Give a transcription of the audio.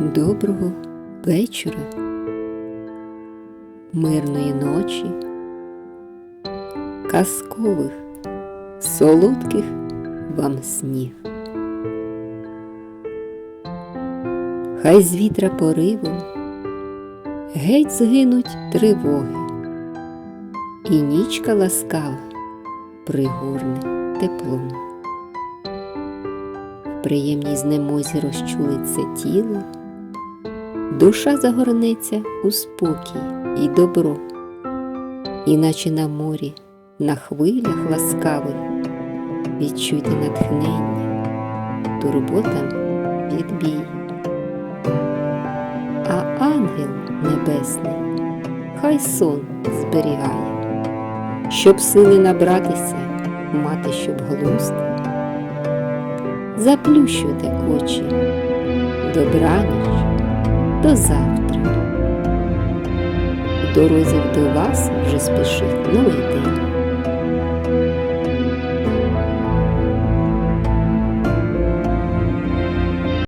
Доброго вечора, мирної ночі, казкових, солодких вам снів. Хай з вітра поривом геть згинуть тривоги, і нічка ласкава пригорне теплом. В приємній знемозі розчулиться тіло, душа загорнеться у спокій і добро, іначе на морі, на хвилях ласкавих відчуйте натхнення, турботам відбій. А ангел небесний хай сон зберігає, щоб сили набратися, мати щоб глузд. Заплющуйте очі, добраніч, до завтра. В дорозі до вас вже спішить новий день.